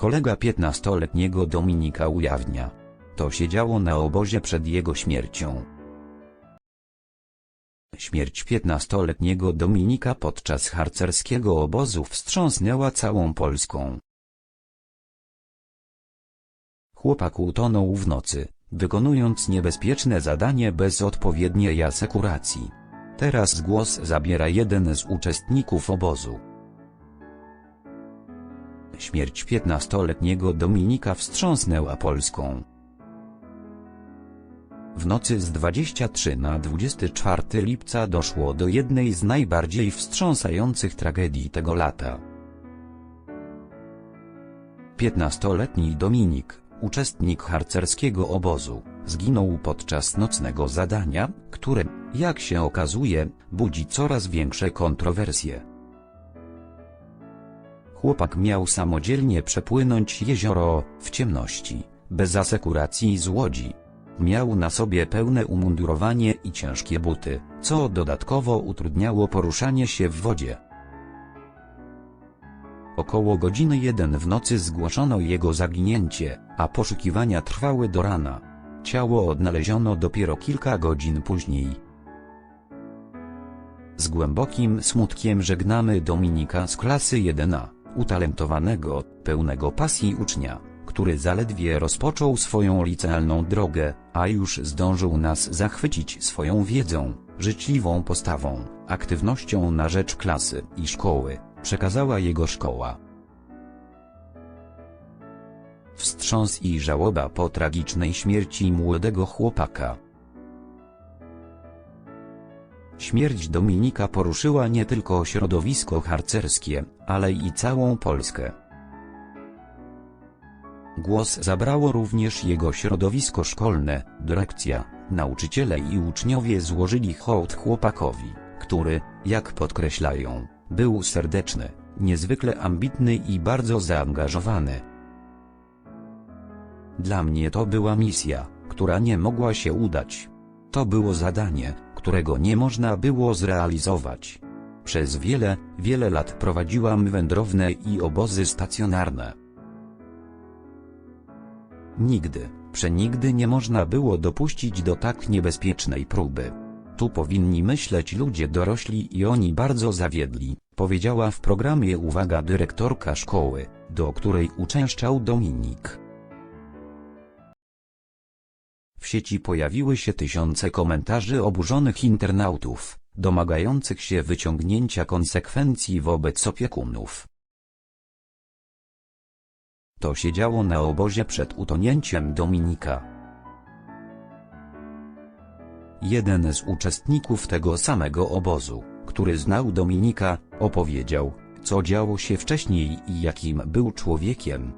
Kolega 15-letniego Dominika ujawnia. To się działo na obozie przed jego śmiercią. Śmierć 15-letniego Dominika podczas harcerskiego obozu wstrząsnęła całą Polską. Chłopak utonął w nocy, wykonując niebezpieczne zadanie bez odpowiedniej asekuracji. Teraz głos zabiera jeden z uczestników obozu. Śmierć 15-letniego Dominika wstrząsnęła Polską. W nocy z 23 na 24 lipca doszło do jednej z najbardziej wstrząsających tragedii tego lata. 15-letni Dominik, uczestnik harcerskiego obozu, zginął podczas nocnego zadania, które, jak się okazuje, budzi coraz większe kontrowersje. Chłopak miał samodzielnie przepłynąć jezioro, w ciemności, bez asekuracji z łodzi. Miał na sobie pełne umundurowanie i ciężkie buty, co dodatkowo utrudniało poruszanie się w wodzie. Około godziny 1 w nocy zgłoszono jego zaginięcie, a poszukiwania trwały do rana. Ciało odnaleziono dopiero kilka godzin później. Z głębokim smutkiem żegnamy Dominika z klasy 1A, utalentowanego, pełnego pasji ucznia który zaledwie rozpoczął swoją licealną drogę, a już zdążył nas zachwycić swoją wiedzą, życzliwą postawą, aktywnością na rzecz klasy i szkoły, przekazała jego szkoła. Wstrząs i żałoba po tragicznej śmierci młodego chłopaka. Śmierć Dominika poruszyła nie tylko środowisko harcerskie, ale i całą Polskę. Głos zabrało również jego środowisko szkolne, dyrekcja, nauczyciele i uczniowie złożyli hołd chłopakowi, który, jak podkreślają, był serdeczny, niezwykle ambitny i bardzo zaangażowany. Dla mnie to była misja, która nie mogła się udać. To było zadanie, którego nie można było zrealizować. Przez wiele, wiele lat prowadziłam wędrowne i obozy stacjonarne. Nigdy, przenigdy nie można było dopuścić do tak niebezpiecznej próby. Tu powinni myśleć ludzie dorośli i oni bardzo zawiedli, powiedziała w programie uwaga dyrektorka szkoły, do której uczęszczał Dominik. W sieci pojawiły się tysiące komentarzy oburzonych internautów, domagających się wyciągnięcia konsekwencji wobec opiekunów. To się działo na obozie przed utonięciem Dominika. Jeden z uczestników tego samego obozu, który znał Dominika, opowiedział, co działo się wcześniej i jakim był człowiekiem.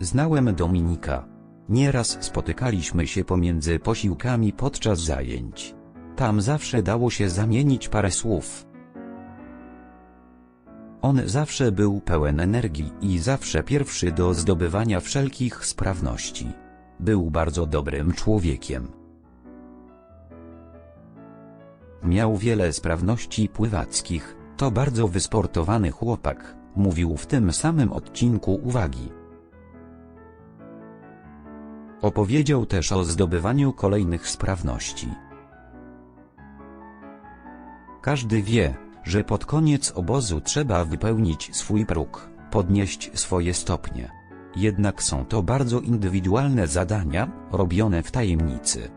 Znałem Dominika. Nieraz spotykaliśmy się pomiędzy posiłkami podczas zajęć. Tam zawsze dało się zamienić parę słów. On zawsze był pełen energii i zawsze pierwszy do zdobywania wszelkich sprawności. Był bardzo dobrym człowiekiem. Miał wiele sprawności pływackich, to bardzo wysportowany chłopak, mówił w tym samym odcinku uwagi. Opowiedział też o zdobywaniu kolejnych sprawności. Każdy wie, że pod koniec obozu trzeba wypełnić swój próg, podnieść swoje stopnie. Jednak są to bardzo indywidualne zadania, robione w tajemnicy.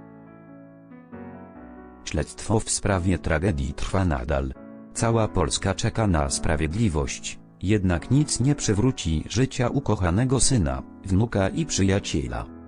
Śledztwo w sprawie tragedii trwa nadal. Cała Polska czeka na sprawiedliwość, jednak nic nie przywróci życia ukochanego syna, wnuka i przyjaciela.